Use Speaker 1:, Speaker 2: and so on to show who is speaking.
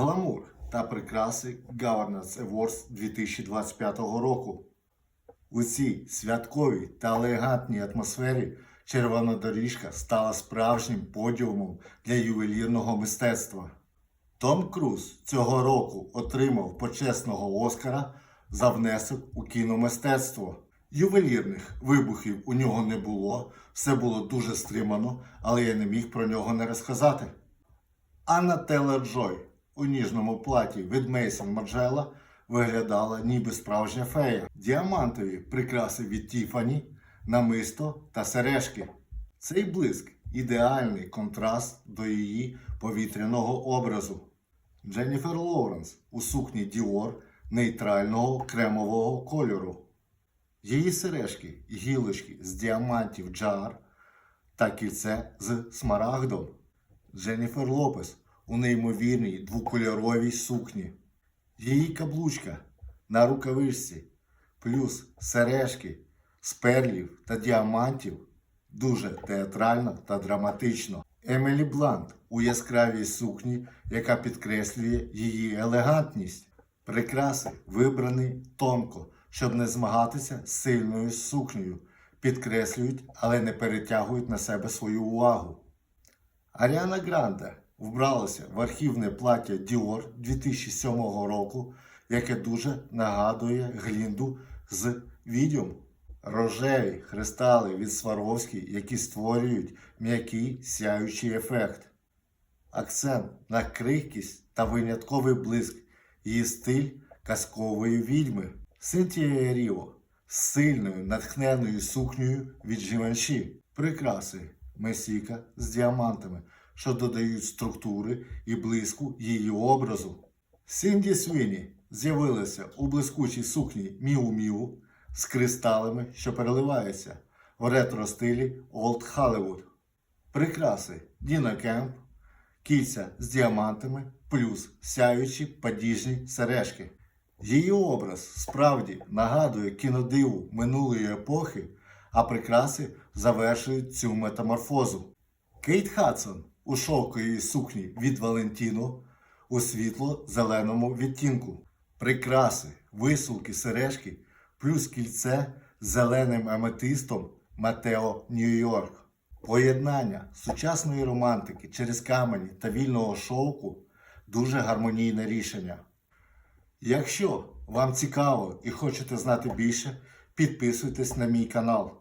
Speaker 1: Гламур та прикраси Governance Awards 2025 року. У цій святковій та елегантній атмосфері червона доріжка стала справжнім подіумом для ювелірного мистецтва. Том Круз цього року отримав почесного Оскара за внесок у кіномистецтво. Ювелірних вибухів у нього не було, все було дуже стримано, але я не міг про нього не розказати. Анна Телер Джой у ніжному платі від Мейсон Марджела виглядала ніби справжня фея. Діамантові прикраси від Тіфані, намисто та сережки. Цей блиск ідеальний контраст до її повітряного образу. Дженніфер Лоуренс у сукні Діор нейтрального кремового кольору. Її сережки гілочки з діамантів джар та кільце з смарагдом. Дженніфер Лопес у неймовірній двокольоровій сукні. Її каблучка на рукавичці, плюс сережки з перлів та діамантів дуже театрально та драматично. Емілі Блант у яскравій сукні, яка підкреслює її елегантність. Прикраси вибрані тонко, щоб не змагатися з сильною сукнею, підкреслюють, але не перетягують на себе свою увагу. Аріана Гранде вбралася в архівне плаття Dior 2007 року, яке дуже нагадує глінду з відьом. Рожеві кристали від Сваровські, які створюють м'який сяючий ефект. Акцент на крихкість та винятковий блиск, її стиль казкової відьми. Синтія Ріво з сильною натхненною сукнею від Givenchy. Прикраси Месіка з діамантами, що додають структури і блиску її образу. Сінді Свіні з'явилася у блискучій сукні Міу Міу з кристалами, що переливаються в ретро-стилі Old Hollywood. Прикраси Діна Кемп, кільця з діамантами, плюс сяючі падіжні сережки. Її образ справді нагадує кінодиву минулої епохи, а прикраси завершують цю метаморфозу. Кейт Хадсон у шовковій сукні від Валентіно у світло-зеленому відтінку. Прикраси, висулки, сережки, плюс кільце з зеленим аметистом Матео Нью-Йорк. Поєднання сучасної романтики через камені та вільного шовку дуже гармонійне рішення. Якщо вам цікаво і хочете знати більше, підписуйтесь на мій канал.